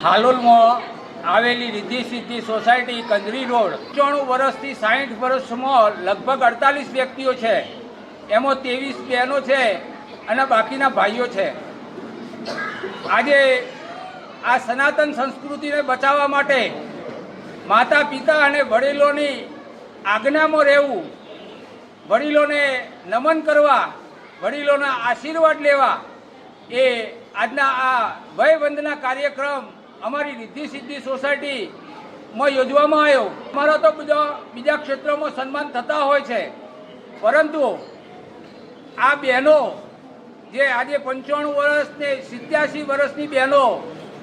હાલોલમાં આવેલી રિદ્ધિ સિદ્ધિ society કંદરી road, પંચાણું વર્ષથી સાહીઠ વર્ષમાં લગભગ અડતાલીસ વ્યક્તિઓ છે. એમાં ત્રેવીસ બહેનો છે અને બાકીના ભાઈઓ છે. આજે આ સનાતન સંસ્કૃતિને બચાવવા માટે માતા પિતા અને વડીલોની આજ્ઞામાં રહેવું, વડીલોને નમન કરવા, વડીલોના આશીર્વાદ લેવા એ આજના આ વયવંદના કાર્યક્રમ અમારી રિદ્ધિ સિદ્ધિ સોસાયટીમાં યોજવામાં આવ્યો. અમારા તો બધા બીજા ક્ષેત્રોમાં સન્માન થતા હોય છે. પરંતુ આ બહેનો જે આજે પંચાણું વર્ષ ને સિત્યાસી વર્ષની બહેનો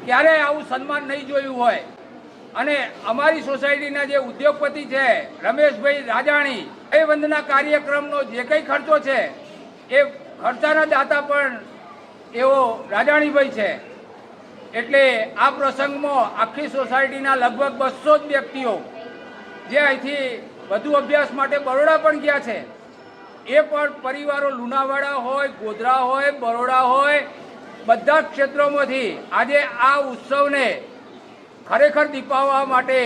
ક્યારેય આવું સન્માન નહીં જોયું હોય. અને અમારી સોસાયટીના જે ઉદ્યોગપતિ છે, રમેશભાઈ રાજાણી, એ વંદના કાર્યક્રમનો જે કંઈ ખર્ચો છે, એ ખર્ચાના દાતા પણ એવો રાજાણીભાઈ છે. એટલે આ પ્રસંગમાં આખી સોસાયટીના લગભગ બસો જ વ્યક્તિઓ જે અહીંથી વધુ અભ્યાસ માટે બરોડા પણ ગયા છે. એ પણ પરિવારો લુણાવાડા હોય, ગોધરા હોય, બરોડા હોય, બધા જ ક્ષેત્રોમાંથી આજે આ ઉત્સવને ખરેખર દીપાવવા માટે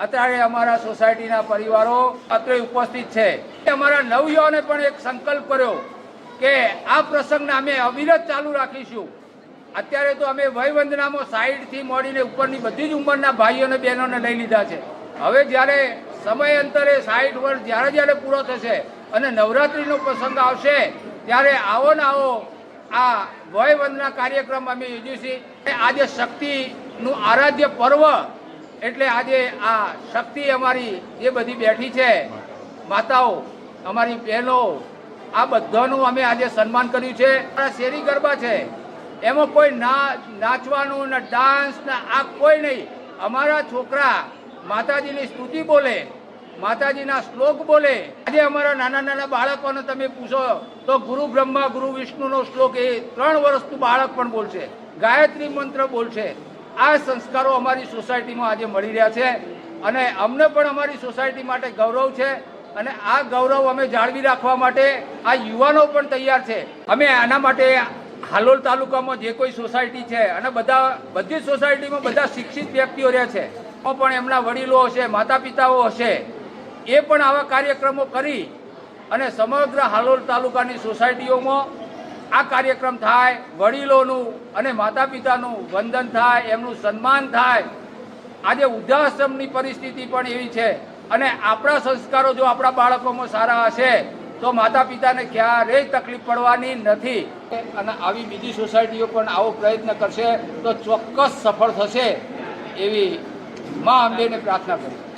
અત્યારે અમારા સોસાયટીના પરિવારો અત્રે ઉપસ્થિત છે. અમારા નવયુવાને પણ એક સંકલ્પ કર્યો કે આ પ્રસંગને અમે અવિરત ચાલુ રાખીશું. અત્યારે તો અમે વયવંદનામાં સાઈડથી મોડીને ઉપરની બધી જ ઉંમરના ભાઈઓ અને બહેનોને લઈ લીધા છે. હવે જ્યારે સમયાંતરે સાઈઠ વર્ષ જ્યારે જ્યારે પૂરો થશે અને નવરાત્રિનો પ્રસંગ આવશે, ત્યારે આવો ને આવો આ વયવંદના કાર્યક્રમ અમે યોજીશું. આજે શક્તિનું આરાધ્ય પર્વ, એટલે આજે આ શક્તિ અમારી જે બધી બેઠી છે, માતાઓ, અમારી બહેનો, આ બધાનું અમે આજે સન્માન કર્યું છે. શેરી ગરબા છે. એમાં કોઈ નાચવાનું ને ડાન્સ ને આ કોઈ નહીં. અમારા છોકરા માતાજીની સ્તુતિ બોલે, માતાજીના શ્લોક બોલે. આજે અમારા નાના નાના બાળકોને તમે પૂછો તો ગુરુ બ્રહ્મા, ગુરુ વિષ્ણુનો શ્લોક એ ત્રણ વર્ષનું બાળક પણ બોલશે, ગાયત્રી મંત્ર બોલશે. આ સંસ્કારો અમારી સોસાયટીમાં આજે મળી રહ્યા છે અને અમને પણ અમારી સોસાયટી માટે ગૌરવ છે અને આ ગૌરવ અમે જાળવી રાખવા માટે આ યુવાનો પણ તૈયાર છે. અમે આના માટે હાલોલ તાલુકામાં જે કોઈ સોસાયટી છે અને બધા બધી સોસાયટીમાં બધા શિક્ષિત વ્યક્તિઓ રહે છે. પણ એમના વડીલો હશે માતા પિતાઓ હશે. એ પણ આવા કાર્યક્રમો કરી અને સમગ્ર હાલોલ તાલુકાની સોસાયટીઓમાં આ કાર્યક્રમ થાય, વડીલોનું અને માતા પિતાનું વંદન થાય, એમનું સન્માન થાય. આજે વૃદ્ધાશ્રમની પરિસ્થિતિ પણ એવી છે. અને આપણા સંસ્કારો જો આપણા બાળકોમાં સારા હશે તો માતા પિતાને ક્યારેય તકલીફ પડવાની નથી. અને આવી બીજી સોસાયટીઓ પણ આવો પ્રયત્ન કરશે તો ચોક્કસ સફળ થશે એવી મા અંબેને પ્રાર્થના કરી.